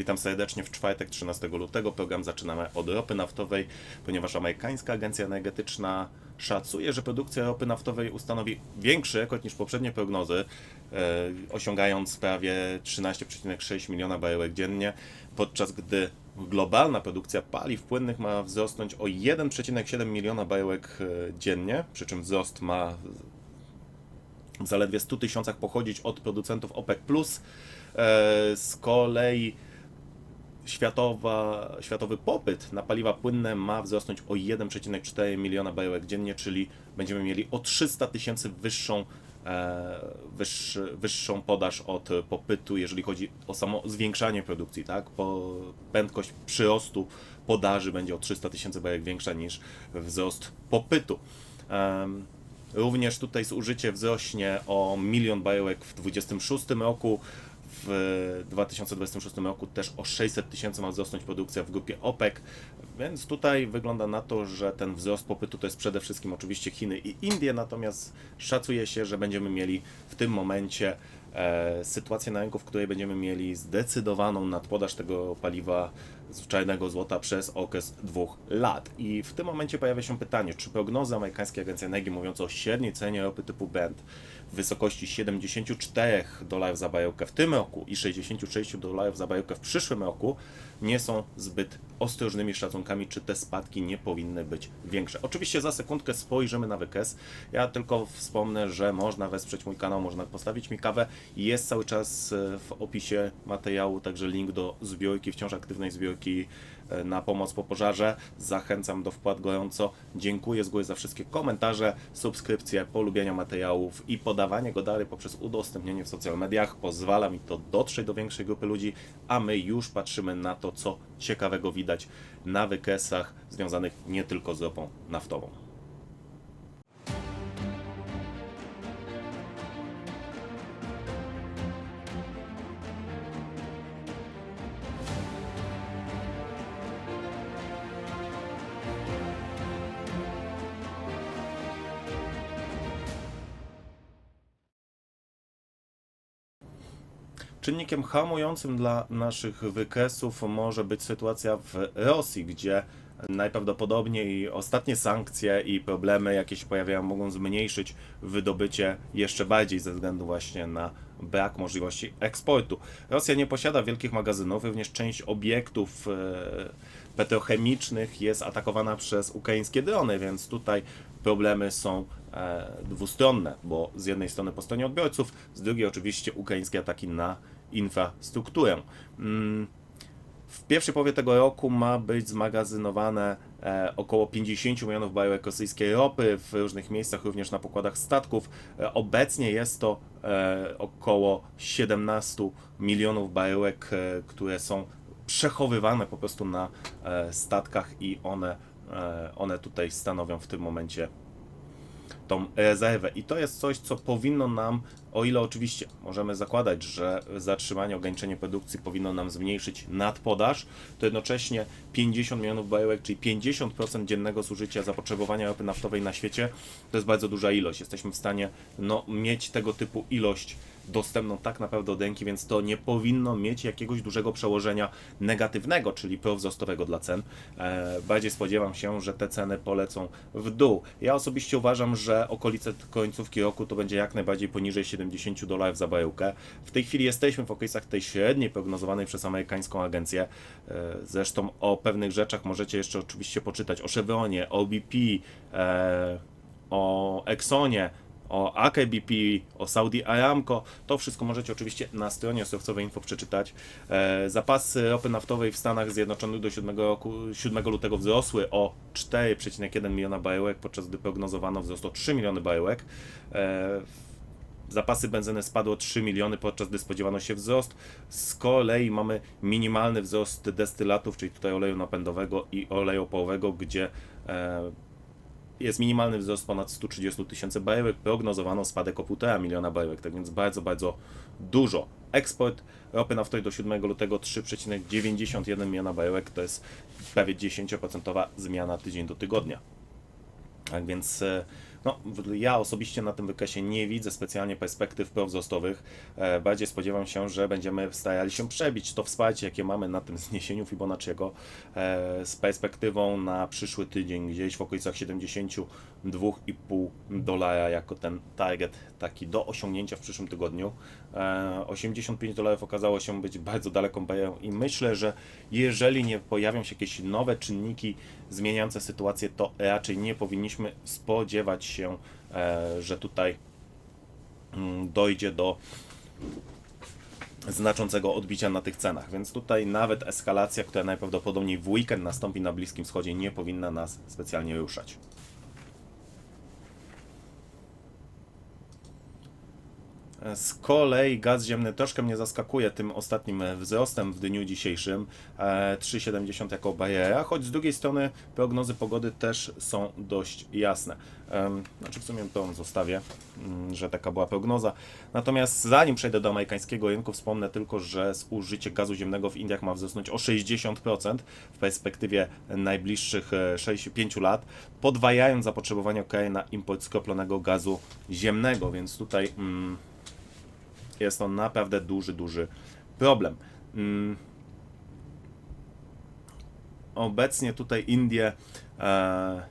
Witam serdecznie w czwartek 13 lutego. Program zaczynamy od ropy naftowej, ponieważ amerykańska agencja energetyczna szacuje, że produkcja ropy naftowej ustanowi większy rekord niż poprzednie prognozy, e, osiągając prawie 13,6 miliona baryłek dziennie, podczas gdy globalna produkcja paliw płynnych ma wzrosnąć o 1,7 miliona baryłek e, dziennie, przy czym wzrost ma w zaledwie 100 tysiącach pochodzić od producentów OPEC+. E, Z kolei światowa, światowy popyt na paliwa płynne ma wzrosnąć o 1,4 miliona baryłek dziennie, czyli będziemy mieli o 300 tysięcy wyższą, e, wyższy, wyższą podaż od popytu, jeżeli chodzi o samo zwiększanie produkcji, tak? Po, prędkość przyrostu podaży będzie o 300 tysięcy baryłek większa niż wzrost popytu. Również tutaj zużycie wzrośnie o milion baryłek w 2026 roku. W 2026 roku też o 600 tysięcy ma wzrosnąć produkcja w grupie OPEC, więc tutaj wygląda na to, że ten wzrost popytu to jest przede wszystkim oczywiście Chiny i Indie, natomiast szacuje się, że będziemy mieli w tym momencie e, sytuację na rynku, w której będziemy mieli zdecydowaną nadpodaż tego paliwa czarnego złota przez okres dwóch lat. I w tym momencie pojawia się pytanie, czy prognozy amerykańskiej agencji energii mówiące o średniej cenie ropy typu Brent w wysokości 74 dolarów za baryłkę w tym roku i 66 dolarów za baryłkę w przyszłym roku nie są zbyt ostrożnymi szacunkami, czy te spadki nie powinny być większe. Oczywiście za sekundkę spojrzymy na wykres. Ja tylko wspomnę, że można wesprzeć mój kanał, można postawić mi kawę. Jest cały czas e, w opisie materiału także link do zbiórki, wciąż aktywnej e, na pomoc po pożarze. Zachęcam do wpłat gorąco. Dziękuję z góry za wszystkie komentarze, subskrypcje, polubienia materiałów i podawanie go dalej poprzez udostępnienie w social mediach. Pozwala mi to dotrzeć do większej grupy ludzi, a my już patrzymy na to, co ciekawego widać na wykresach związanych nie tylko z ropą naftową. Czynnikiem hamującym dla naszych wykresów może być sytuacja w Rosji, gdzie najprawdopodobniej ostatnie sankcje i problemy, jakie się pojawiają, mogą zmniejszyć wydobycie jeszcze bardziej ze względu właśnie na brak możliwości eksportu. Rosja nie posiada wielkich magazynów, również część obiektów e, petrochemicznych jest atakowana przez ukraińskie drony, więc tutaj problemy są e, dwustronne, bo z jednej strony po stronie odbiorców, z drugiej oczywiście ukraińskie ataki na infrastrukturę. Mm, w pierwszej połowie tego roku ma być zmagazynowane e, około 50 milionów baryłek rosyjskiej ropy w różnych miejscach, również na pokładach statków. E, obecnie jest to około 17 milionów baryłek, które są przechowywane po prostu na statkach i one, one tutaj stanowią w tym momencie tą rezerwę. I to jest coś, co powinno nam, o ile oczywiście możemy zakładać, że zatrzymanie, ograniczenie produkcji powinno nam zmniejszyć nadpodaż, to jednocześnie 50 milionów baryłek, czyli 50% dziennego zużycia zapotrzebowania ropy naftowej na świecie, to jest bardzo duża ilość. Jesteśmy w stanie no, mieć tego typu ilość dostępną tak naprawdę od ręki, więc to nie powinno mieć jakiegoś dużego przełożenia negatywnego, czyli prowzrostowego dla cen. E, bardziej spodziewam się, że te ceny polecą w dół. Ja osobiście uważam, że okolice końcówki roku to będzie jak najbardziej poniżej 70 dolarów za baryłkę. W tej chwili jesteśmy w okolicach tej średniej prognozowanej przez amerykańską agencję. E, zresztą o pewnych rzeczach możecie jeszcze oczywiście poczytać o Chevronie, o BP, e, o Exxonie, o Aker BP, o Saudi Aramco. To wszystko możecie oczywiście na stronie surowcowej info przeczytać. E, zapasy ropy naftowej w Stanach Zjednoczonych do 7, roku, 7 lutego wzrosły o 4,1 miliona baryłek, podczas gdy prognozowano wzrost o 3 miliony baryłek. E, Zapasy benzyny spadły o 3 miliony, podczas gdy spodziewano się wzrost. Z kolei mamy minimalny wzrost destylatów, czyli tutaj oleju napędowego i oleju opałowego, gdzie e, jest minimalny wzrost ponad 130 tysięcy baryłek, prognozowano spadek o 1,5 miliona baryłek, tak więc bardzo, bardzo dużo. Eksport ropy naftowej do 7 lutego 3,91 miliona baryłek, to jest prawie 10% zmiana tydzień do tygodnia. Tak więc e, No, ja osobiście na tym wykazie nie widzę specjalnie perspektyw prowzrostowych. E, bardziej spodziewam się, że będziemy starali się przebić to wsparcie, jakie mamy na tym zniesieniu Fibonacciego e, z perspektywą na przyszły tydzień, gdzieś w okolicach 72,5 dolara jako ten target taki do osiągnięcia w przyszłym tygodniu. E, 85 dolarów okazało się być bardzo daleką barierą i myślę, że jeżeli nie pojawią się jakieś nowe czynniki zmieniające sytuację, to raczej nie powinniśmy spodziewać się, e, że tutaj mm, dojdzie do znaczącego odbicia na tych cenach, więc tutaj nawet eskalacja, która najprawdopodobniej w weekend nastąpi na Bliskim Wschodzie, nie powinna nas specjalnie ruszać. Z kolei gaz ziemny troszkę mnie zaskakuje tym ostatnim e, wzrostem w dniu dzisiejszym. e, 3,70 jako bariera, choć z drugiej strony prognozy pogody też są dość jasne. Znaczy w sumie to zostawię, mm, że taka była prognoza. Natomiast zanim przejdę do amerykańskiego rynku, wspomnę tylko, że zużycie gazu ziemnego w Indiach ma wzrosnąć o 60% w perspektywie najbliższych 6-5 lat, podwajając zapotrzebowanie kraju na import skroplonego gazu ziemnego, więc tutaj mm, jest to naprawdę duży, duży problem. Mm. Obecnie tutaj Indie e,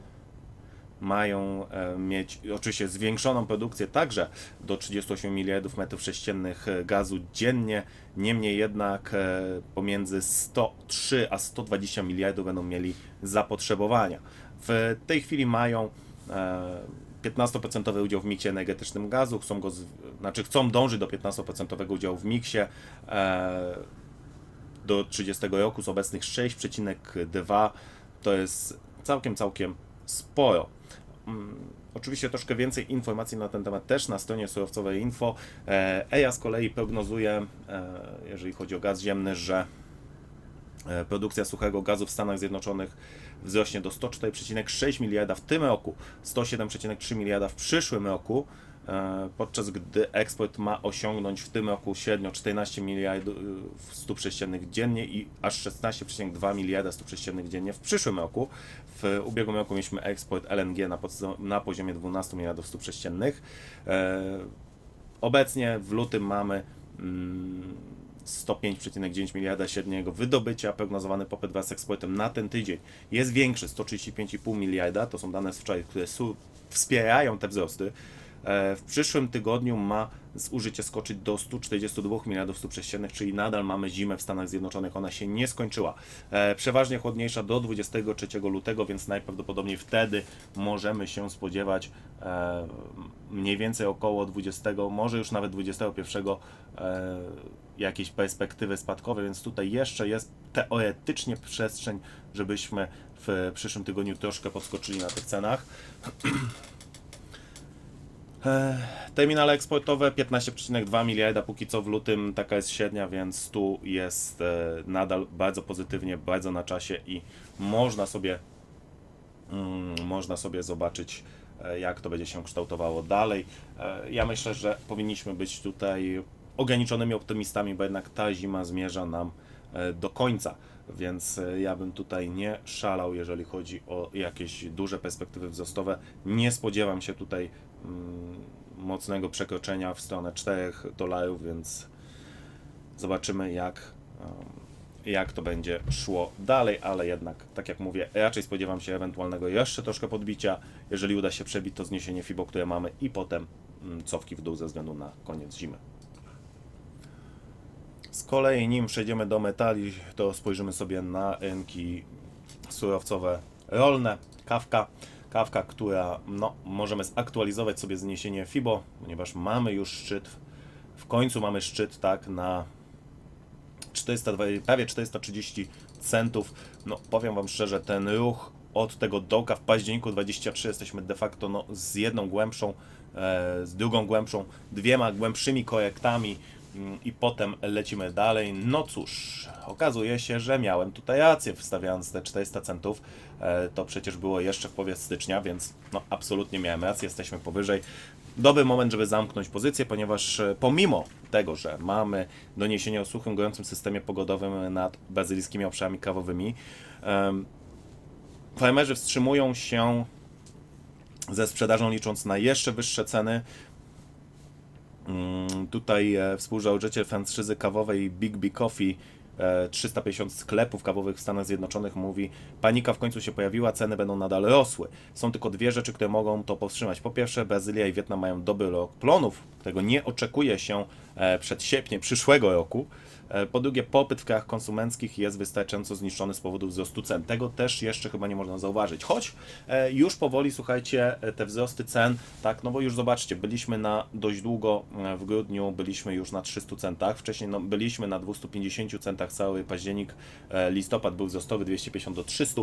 mają e, mieć oczywiście zwiększoną produkcję także do 38 miliardów metrów sześciennych e, gazu dziennie, niemniej jednak e, pomiędzy 103 a 120 miliardów będą mieli zapotrzebowania. W tej chwili mają e, 15% udział w miksie energetycznym gazu, chcą go, znaczy chcą dążyć do 15% udziału w miksie e, do 30 roku z obecnych 6,2 to jest całkiem, całkiem sporo. Mm, Oczywiście troszkę więcej informacji na ten temat też na stronie surowcowej info. E, EIA z kolei prognozuje, e, jeżeli chodzi o gaz ziemny, że e, produkcja suchego gazu w Stanach Zjednoczonych wzrośnie do 104,6 miliarda w tym roku, 107,3 miliarda w przyszłym roku, e, podczas gdy eksport ma osiągnąć w tym roku średnio 14 miliardów stóp prześciennych dziennie i aż 16,2 miliarda stóp prześciennych dziennie w przyszłym roku. W ubiegłym roku mieliśmy eksport LNG na, na poziomie 12 miliardów stóp prześciennych. E, Obecnie w lutym mamy mm, 105,9 miliarda średniego wydobycia. Prognozowany popyt wraz z eksportem na ten tydzień jest większy, 135,5 miliarda. To są dane z wczoraj, które wspierają te wzrosty. E, W przyszłym tygodniu ma zużycie skoczyć do 142 miliardów stóp prześciennych, czyli nadal mamy zimę w Stanach Zjednoczonych. Ona się nie skończyła. E, Przeważnie chłodniejsza do 23 lutego, więc najprawdopodobniej wtedy możemy się spodziewać e, mniej więcej około 20, może już nawet 21 jakiejś perspektywy spadkowej, więc tutaj jeszcze jest teoretycznie przestrzeń, żebyśmy w przyszłym tygodniu troszkę podskoczyli na tych cenach. E, Terminale eksportowe 15,2 miliarda póki co w lutym, taka jest średnia, więc tu jest e, nadal bardzo pozytywnie, bardzo na czasie i można sobie mm, można sobie zobaczyć e, jak to będzie się kształtowało dalej. Ja myślę, że powinniśmy być tutaj ograniczonymi optymistami, bo jednak ta zima zmierza nam e, do końca, więc e, ja bym tutaj nie szalał, jeżeli chodzi o jakieś duże perspektywy wzrostowe. Nie spodziewam się tutaj mm, mocnego przekroczenia w stronę 4 dolarów, więc zobaczymy jak, em, jak to będzie szło dalej, ale jednak, tak jak mówię, raczej spodziewam się ewentualnego jeszcze troszkę podbicia, jeżeli uda się przebić to zniesienie FIBO, które mamy i potem mm, cofki w dół ze względu na koniec zimy. Kolei nim przejdziemy do metali, to spojrzymy sobie na rynki surowcowe rolne, kawka. Kawka, która no, możemy zaktualizować sobie zniesienie FIBO, ponieważ mamy już szczyt, w końcu mamy szczyt tak na 400, prawie 430 centów. No powiem Wam szczerze, ten ruch od tego dołka w październiku 23 jesteśmy de facto no, z jedną głębszą, e, z drugą głębszą, dwiema głębszymi korektami i potem lecimy dalej. No cóż, okazuje się, że miałem tutaj rację wstawiając te 400 centów. E, to przecież było jeszcze w połowie stycznia, więc no absolutnie miałem rację, jesteśmy powyżej dobry moment, żeby zamknąć pozycję, ponieważ e, pomimo tego, że mamy doniesienia o suchym, gorącym systemie pogodowym nad brazylijskimi obszarami kawowymi, farmerzy wstrzymują się ze sprzedażą licząc na jeszcze wyższe ceny. Mm, Tutaj e, współzałożyciel franczyzy kawowej Big Big Coffee, e, 350 sklepów kawowych w Stanach Zjednoczonych mówi, panika w końcu się pojawiła, ceny będą nadal rosły. Są tylko dwie rzeczy, które mogą to powstrzymać. Po pierwsze, Brazylia i Wietnam mają dobry rok plonów, którego nie oczekuje się e, przed sierpniem przyszłego roku. E, Po drugie, popyt w krajach konsumenckich jest wystarczająco zniszczony z powodu wzrostu cen. Tego też jeszcze chyba nie można zauważyć. Choć e, już powoli, słuchajcie, e, te wzrosty cen, tak, no bo już zobaczcie, byliśmy na dość długo w grudniu, byliśmy już na 300 centach, wcześniej no, byliśmy na 250 centach cały październik, listopad był wzrostowy 250 do 300.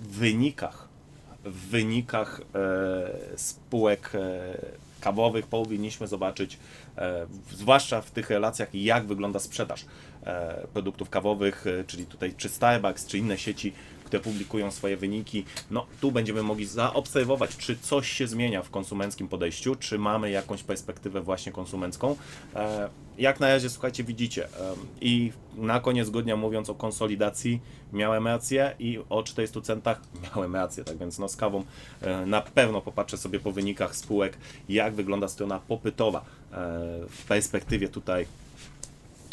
W wynikach, w wynikach spółek kawowych powinniśmy zobaczyć, zwłaszcza w tych relacjach, jak wygląda sprzedaż e, produktów kawowych, e, czyli tutaj czy Starbucks, czy inne sieci, które publikują swoje wyniki. No tu będziemy mogli zaobserwować, czy coś się zmienia w konsumenckim podejściu, czy mamy jakąś perspektywę właśnie konsumencką. E, Jak na razie, słuchajcie, widzicie. I na koniec grudnia mówiąc o konsolidacji, miałem rację i o 400 centach miałem rację. Tak więc no z kawą na pewno popatrzę sobie po wynikach spółek, jak wygląda strona popytowa w perspektywie tutaj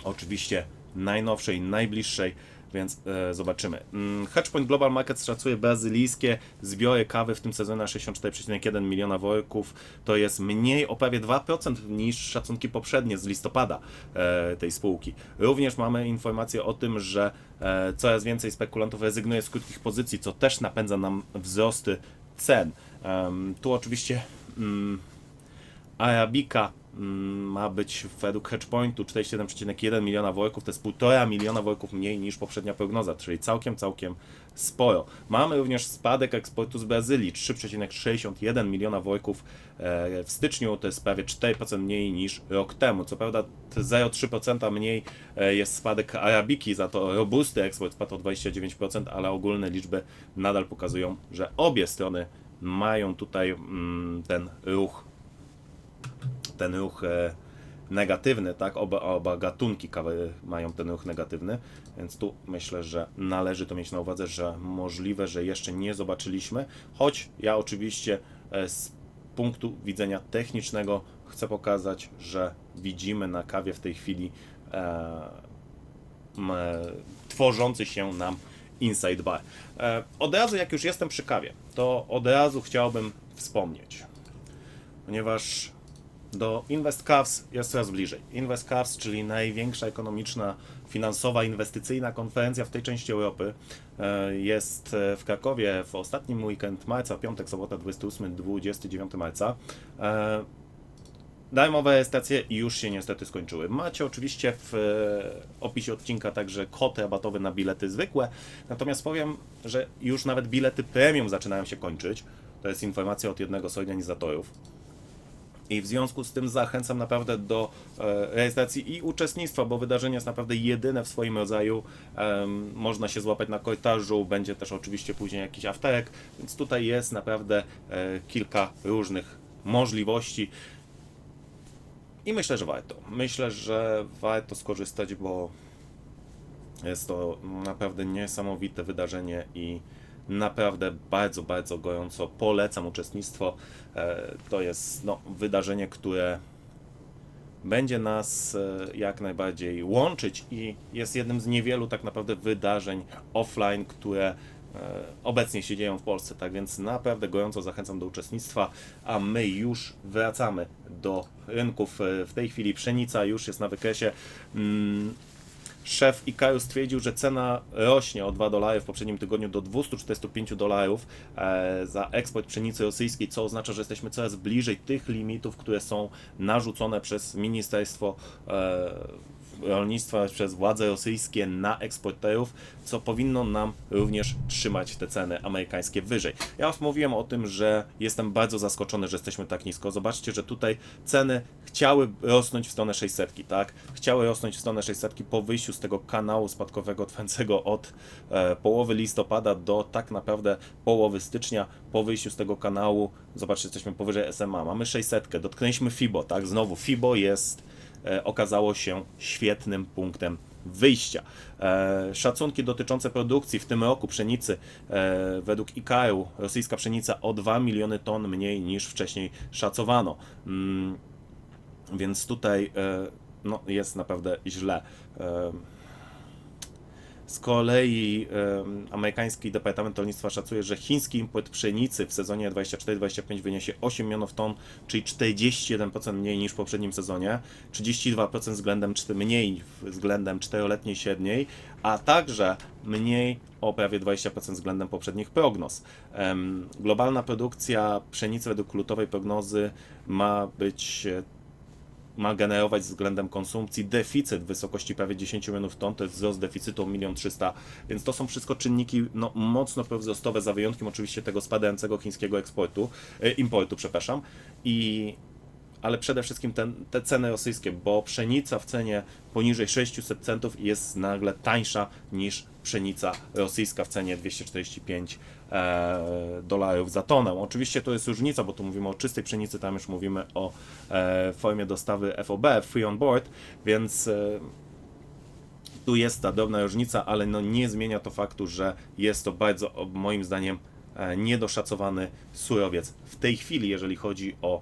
oczywiście najnowszej, najbliższej, więc e, zobaczymy. Mm, Hedgepoint Global Markets szacuje brazylijskie zbiory kawy w tym sezonie na 64,1 miliona worków. To jest mniej o prawie 2% niż szacunki poprzednie z listopada e, tej spółki. Również mamy informację o tym, że e, coraz więcej spekulantów rezygnuje z krótkich pozycji, co też napędza nam wzrosty cen. Tu oczywiście mm, Arabika ma być według Hedgepointu 47,1 miliona worków, to jest 1,5 miliona worków mniej niż poprzednia prognoza, czyli całkiem, całkiem sporo. Mamy również spadek eksportu z Brazylii, 3,61 miliona worków e, w styczniu, to jest prawie 4% mniej niż rok temu. Co prawda te 0,3% mniej e, jest spadek Arabiki, za to robusty eksport spadł o 29%, ale ogólne liczby nadal pokazują, że obie strony mają tutaj mm, ten ruch ten ruch e, negatywny, tak? Oba, oba gatunki kawy mają ten ruch negatywny, więc tu myślę, że należy to mieć na uwadze, że możliwe, że jeszcze nie zobaczyliśmy, choć ja oczywiście e, z punktu widzenia technicznego chcę pokazać, że widzimy na kawie w tej chwili e, tworzący się nam inside bar. Od razu, jak już jestem przy kawie, to od razu chciałbym wspomnieć, ponieważ do InvestCavs jest coraz bliżej. InvestCavs, czyli największa ekonomiczna, finansowa, inwestycyjna konferencja w tej części Europy, e, jest e, w Krakowie w ostatnim weekend marca, piątek, sobota 28-29 marca. E, Darmowe rejestracje już się niestety skończyły. Macie oczywiście w opisie odcinka także kod rabatowy na bilety zwykłe, natomiast powiem, że już nawet bilety premium zaczynają się kończyć. To jest informacja od jednego z organizatorów. I w związku z tym zachęcam naprawdę do e, rejestracji i uczestnictwa, bo wydarzenie jest naprawdę jedyne w swoim rodzaju. Można się złapać na korytarzu, będzie też oczywiście później jakiś afterek, więc tutaj jest naprawdę e, kilka różnych możliwości. I myślę, że warto. Myślę, że warto skorzystać, bo jest to naprawdę niesamowite wydarzenie i naprawdę bardzo, bardzo gorąco polecam uczestnictwo. E, To jest no, wydarzenie, które będzie nas e, jak najbardziej łączyć i jest jednym z niewielu tak naprawdę wydarzeń offline, które e, obecnie się dzieją w Polsce. Tak więc naprawdę gorąco zachęcam do uczestnictwa, a my już wracamy do rynków. W tej chwili pszenica już jest na wykresie. Szef ICAO stwierdził, że cena rośnie o 2 dolary w poprzednim tygodniu do 245 dolarów e, za eksport pszenicy rosyjskiej, co oznacza, że jesteśmy coraz bliżej tych limitów, które są narzucone przez Ministerstwo e, Rolnictwa, przez władze rosyjskie na eksporterów, co powinno nam również trzymać te ceny amerykańskie wyżej. Ja już mówiłem o tym, że jestem bardzo zaskoczony, że jesteśmy tak nisko. Zobaczcie, że tutaj ceny chciały rosnąć w stronę 600, tak? Chciały rosnąć w stronę 600 po wyjściu z tego kanału spadkowego trwającego od e, połowy listopada do tak naprawdę połowy stycznia. Po wyjściu z tego kanału, zobaczcie, jesteśmy powyżej SMA. Mamy 600, dotknęliśmy FIBO, tak? Znowu FIBO jest okazało się świetnym punktem wyjścia. E, szacunki dotyczące produkcji w tym roku pszenicy e, według IKEA rosyjska pszenica o 2 miliony ton mniej niż wcześniej szacowano. Mm, więc tutaj e, no, jest naprawdę źle. Z kolei em, amerykański Departament Rolnictwa szacuje, że chiński import pszenicy w sezonie 24-25 wyniesie 8 milionów ton, czyli 41% mniej niż w poprzednim sezonie, 32% względem mniej względem czteroletniej średniej, a także mniej o prawie 20% względem poprzednich prognoz. Em, globalna produkcja pszenicy według lutowej prognozy ma być ma generować względem konsumpcji deficyt w wysokości prawie 10 milionów ton, to jest wzrost deficytu o 1 300 więc to są wszystko czynniki no, mocno prowzrostowe, za wyjątkiem oczywiście tego spadającego chińskiego eksportu, e, importu, przepraszam, i ale przede wszystkim ten, te ceny rosyjskie, bo pszenica w cenie poniżej 600 centów jest nagle tańsza niż pszenica rosyjska w cenie 245 e, dolarów za tonę. Oczywiście to jest różnica, bo tu mówimy o czystej pszenicy, tam już mówimy o e, formie dostawy FOB, free on board, więc e, tu jest ta drobna różnica, ale no nie zmienia to faktu, że jest to bardzo, moim zdaniem, niedoszacowany surowiec w tej chwili, jeżeli chodzi o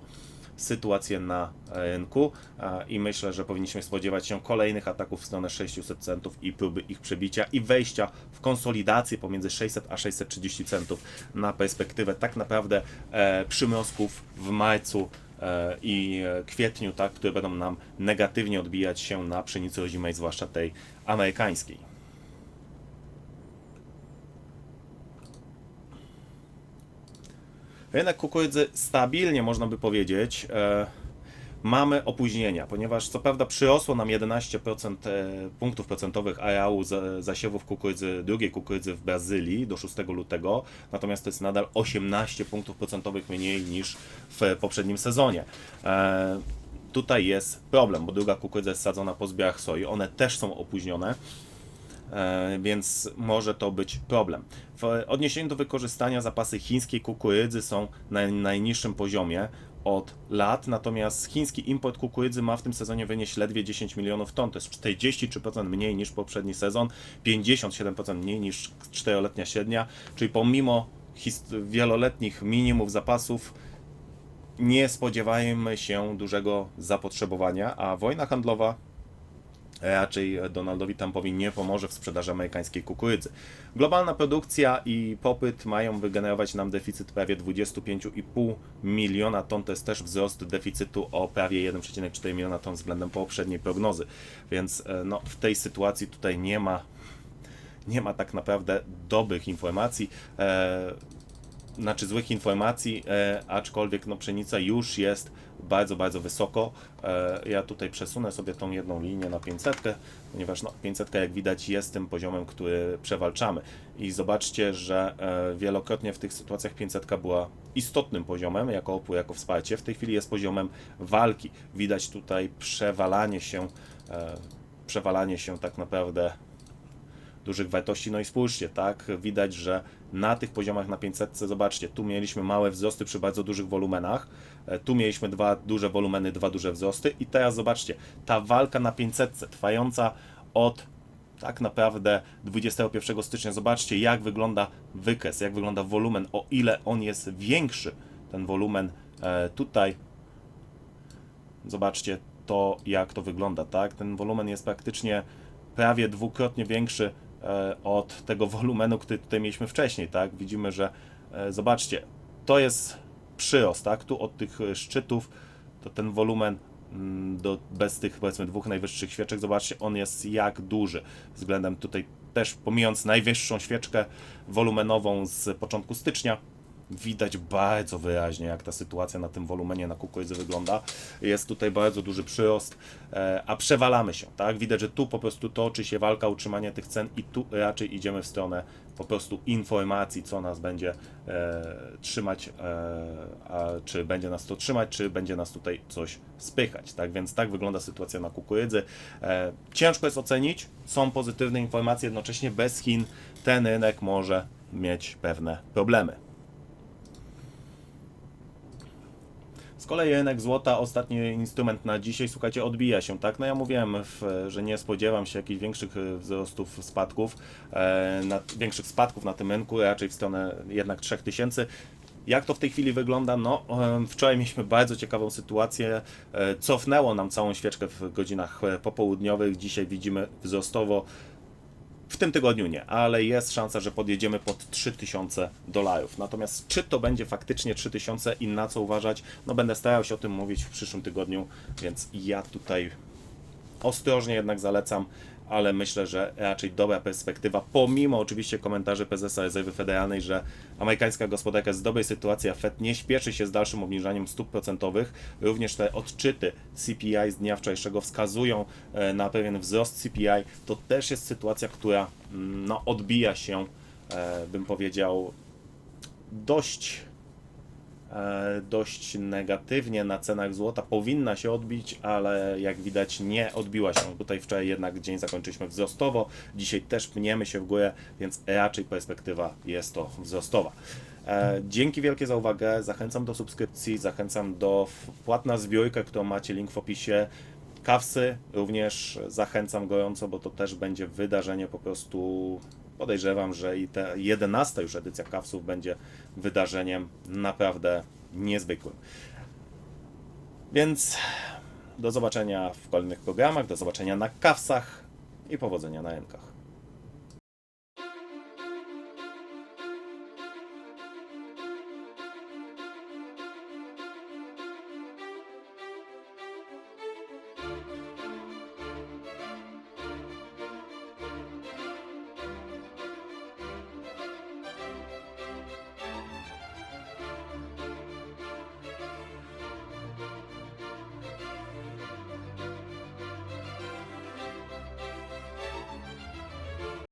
sytuację na rynku e, i myślę, że powinniśmy spodziewać się kolejnych ataków w stronę 600 centów i próby ich przebicia i wejścia w konsolidację pomiędzy 600 a 630 centów na perspektywę tak naprawdę e, przymrozków w marcu e, i kwietniu, tak, które będą nam negatywnie odbijać się na pszenicy rodzimej, zwłaszcza tej amerykańskiej. Rynek kukurydzy stabilnie, można by powiedzieć. E, mamy opóźnienia, ponieważ co prawda przyrosło nam 11% e, punktów procentowych areału za- zasiewów kukurydzy, drugiej kukurydzy w Brazylii do 6 lutego, natomiast to jest nadal 18 punktów procentowych mniej niż w poprzednim sezonie. E, tutaj jest problem, bo druga kukurydza jest sadzona po zbiorach soi, one też są opóźnione. E, więc może to być problem. W odniesieniu do wykorzystania zapasy chińskiej kukurydzy są na najniższym poziomie od lat, natomiast chiński import kukurydzy ma w tym sezonie wynieść ledwie 10 milionów ton, to jest 43% mniej niż poprzedni sezon, 57% mniej niż czteroletnia średnia, czyli pomimo wieloletnich minimów zapasów nie spodziewajmy się dużego zapotrzebowania, a wojna handlowa raczej Donaldowi Trumpowi nie pomoże w sprzedaży amerykańskiej kukurydzy. Globalna produkcja i popyt mają wygenerować nam deficyt prawie 25,5 miliona ton. To jest też wzrost deficytu o prawie 1,4 miliona ton względem poprzedniej prognozy. Więc e, no, w tej sytuacji tutaj nie ma, nie ma tak naprawdę dobrych informacji. E, znaczy złych informacji, e, aczkolwiek no, pszenica już jest bardzo, bardzo wysoko. E, ja tutaj przesunę sobie tą jedną linię na 500, ponieważ no, 500 jak widać jest tym poziomem, który przewalczamy. I zobaczcie, że e, wielokrotnie w tych sytuacjach 500 była istotnym poziomem jako opór, jako wsparcie. W tej chwili jest poziomem walki. Widać tutaj przewalanie się, e, przewalanie się tak naprawdę dużych wartości. No i spójrzcie, tak, widać, że na tych poziomach na 500, zobaczcie, tu mieliśmy małe wzrosty przy bardzo dużych wolumenach, e, tu mieliśmy dwa duże wolumeny, dwa duże wzrosty. I teraz zobaczcie, ta walka na 500 trwająca od tak naprawdę 21 stycznia, zobaczcie jak wygląda wykres, jak wygląda wolumen, o ile on jest większy, ten wolumen e, tutaj, zobaczcie to jak to wygląda, tak, ten wolumen jest praktycznie prawie dwukrotnie większy od tego wolumenu, który tutaj mieliśmy wcześniej, tak? Widzimy, że e, zobaczcie, to jest przyrost, tak? Tu od tych e, szczytów to ten wolumen mm, do, bez tych powiedzmy dwóch najwyższych świeczek, zobaczcie, on jest jak duży względem tutaj też pomijając najwyższą świeczkę wolumenową z początku stycznia, widać bardzo wyraźnie, jak ta sytuacja na tym wolumenie na kukurydzy wygląda. Jest tutaj bardzo duży przyrost, e, a przewalamy się, tak? Widać, że tu po prostu toczy się walka o utrzymanie tych cen i tu raczej idziemy w stronę po prostu informacji, co nas będzie e, trzymać, e, a czy będzie nas to trzymać, czy będzie nas tutaj coś spychać, tak? Więc tak wygląda sytuacja na kukurydzy. E, ciężko jest ocenić, są pozytywne informacje, jednocześnie bez Chin ten rynek może mieć pewne problemy. Kolei rynek złota, ostatni instrument na dzisiaj, słuchajcie, odbija się, tak? No ja mówiłem, w, że nie spodziewam się jakichś większych e, wzrostów, spadków, e, na, większych spadków na tym rynku, raczej w stronę jednak 3000. Jak to w tej chwili wygląda? No, wczoraj mieliśmy bardzo ciekawą sytuację. E, Cofnęło nam całą świeczkę w godzinach e, popołudniowych. Dzisiaj widzimy wzrostowo. W tym tygodniu nie, ale jest szansa, że podjedziemy pod 3000 dolarów. Natomiast czy to będzie faktycznie 3000 i na co uważać? No będę starał się o tym mówić w przyszłym tygodniu, więc ja tutaj ostrożnie jednak zalecam, ale myślę, że raczej dobra perspektywa, pomimo oczywiście komentarzy prezesa Rezerwy Federalnej, że amerykańska gospodarka jest w dobrej sytuacji, a Fed nie śpieszy się z dalszym obniżaniem stóp procentowych. Również te odczyty CPI z dnia wczorajszego wskazują e, na pewien wzrost CPI. To też jest sytuacja, która mm, no, odbija się, e, bym powiedział, dość dość negatywnie na cenach złota. Powinna się odbić, ale jak widać nie odbiła się. Tutaj wczoraj jednak dzień zakończyliśmy wzrostowo, dzisiaj też pniemy się w górę, więc raczej perspektywa jest to wzrostowa. E, Dzięki wielkie za uwagę, zachęcam do subskrypcji, zachęcam do wpłat na zbiórkę, którą macie link w opisie. Kawsy również zachęcam gorąco, bo to też będzie wydarzenie po prostu. Podejrzewam, że i ta 11 już edycja Kawsów będzie wydarzeniem naprawdę niezwykłym. Więc do zobaczenia w kolejnych programach, do zobaczenia na Kawsach i powodzenia na rynkach.